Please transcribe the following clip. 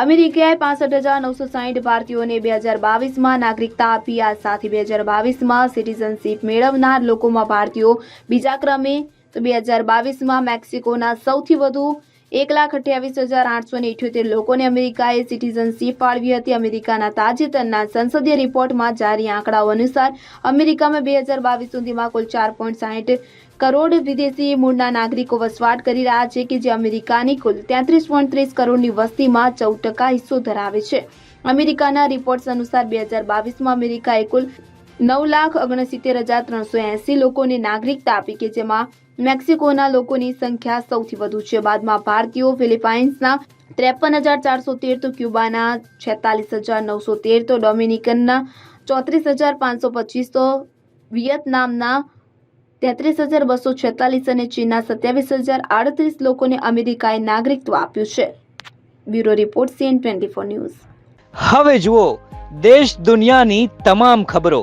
અમેરિકાએ પાસઠ હજાર નવસો સાહીઠ ભારતીયોને બે હજાર બાવીસમાં નાગરિકતા આપી. આ સાથે બે હજાર બાવીસમાં સિટીઝનશીપ મેળવનાર લોકોમાં ભારતીયો બીજા ક્રમે. તો બે હજાર બાવીસમાં મેક્સિકોના સૌથી વધુ એક લાખ અઠ્યાવીસ હજાર આઠસો ને ઇઠ્યોતેર લોકોને અમેરિકાએ સિટીઝનશીપ ફાળવી હતી. અમેરિકાના તાજેતરના સંસદીય રિપોર્ટમાં જારી આંકડાઓ અનુસાર અમેરિકામાં બે હજાર બાવીસ સુધીમાં કુલ ચાર પોઈન્ટ સાહીઠ કરોડ વિદેશી મૂળના નાગરિકો વસવાટ કરી રહ્યા છે કે જે અમેરિકાની કુલ તેત્રીસ પોઈન્ટ ત્રીસ કરોડની વસ્તીમાં ચૌદ ટકા હિસ્સો ધરાવે છે. અમેરિકાના રિપોર્ટ્સ અનુસાર બે હજાર બાવીસમાં અમેરિકાએ કુલ નવ લાખ ઓગણસિત્તેર હજાર ત્રણસો એંસી લોકોને નાગરિકતા આપી કે જેમાં મેક્સિકોના લોકોની સંખ્યા સૌથી વધુ છે. બાદમાં ભારતીયો ફિલિપાઇન્સના ત્રેપન હજાર ચારસો તેર, તો ક્યુબાના છેતાલીસ હજાર નવસો તેર, તો ડોમિનિકનના ચોત્રીસ હજાર પાંચસો પચીસ, તો વિયેતનામના તેત્રીસ હજાર બસો છેતાલીસ અને ચીનના સત્યાવીસ હજાર આડત્રીસ લોકોને અમેરિકાએ નાગરિકત્વ આપ્યું છે. Bureau report, CN twenty four news. હવે જુઓ, દેશ દુનિયાની તમામ ખબરો.